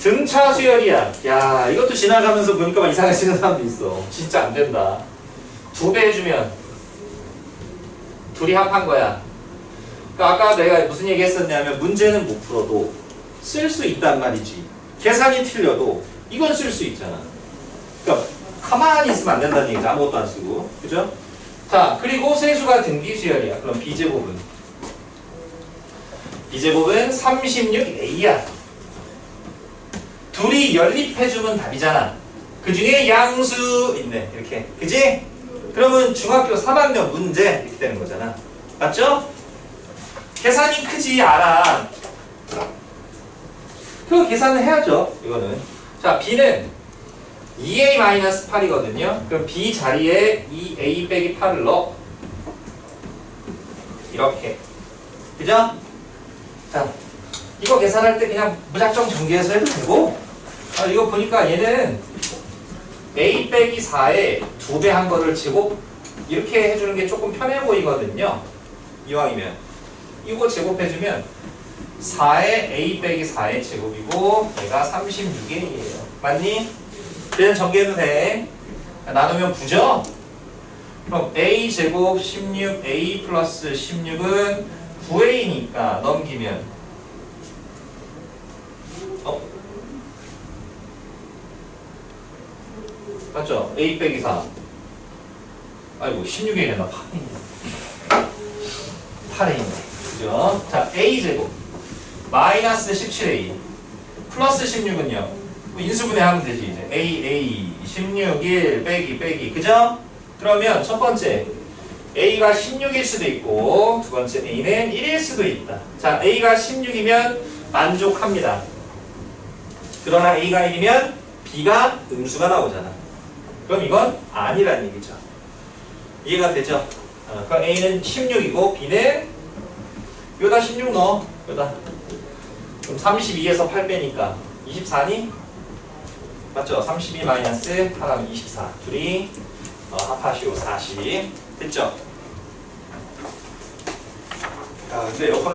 등차 수열이야. 야, 이것도 지나가면서 보니까 막 이상하게 쓰는 사람도 있어. 진짜 안 된다. 두 배 해주면 둘이 합한 거야. 그러니까 아까 내가 무슨 얘기 했었냐면 문제는 못 풀어도 쓸 수 있단 말이지. 계산이 틀려도 이건 쓸 수 있잖아. 그러니까 가만히 있으면 안 된다는 얘기죠. 아무것도 안 쓰고. 그죠? 자, 그리고 세수가 등기수열이야. 그럼 B제곱은? B제곱은 36A야. 둘이 연립해주면 답이잖아. 그 중에 양수 있네. 이렇게. 그지? 그러면 중학교 3학년 문제 이렇게 되는 거잖아. 맞죠? 계산이 크지 알아. 그 계산을 해야죠. 이거는. 자, B는 2A-8이거든요. 그럼 B 자리에 2A 빼기 8을 넣어. 이렇게. 그죠? 자, 이거 계산할 때 그냥 무작정 전개해서 해도 되고, 아, 이거 보니까 얘는 A 빼기 4에 두배한 거를 제곱 이렇게 해주는 게 조금 편해 보이거든요. 이왕이면. 이거 제곱해주면 4의 A 빼기 4의 제곱이고 얘가 36A예요. 맞니? 그냥 전개해도 돼. 나누면 9죠? 그럼 A 제곱 16, A 플러스 16은 9A니까 넘기면 어? 맞죠? A 빼기 4 아이고 16에 나 8이 있네. 8에 있네. 그죠? 자 A 제곱. 마이너스 17A 플러스 16은요? 뭐 인수분해 하면 되지 이제. A A. 16 1 빼기 빼기. 그죠? 그러면 첫 번째. A가 16일 수도 있고 두 번째 A는 1일 수도 있다. 자 A가 16이면 만족합니다. 그러나 A가 1이면 B가 음수가 나오잖아 그럼 이건 아니란 얘기죠 이해가 되죠? 어, 그럼 A는 16이고 B는 여기다 16 넣어 여기다 그럼 32에서 8 빼니까 24니? 맞죠? 32 마이너스 8하면 24 둘이 어, 합하시오 40 됐죠? 아 근데 여기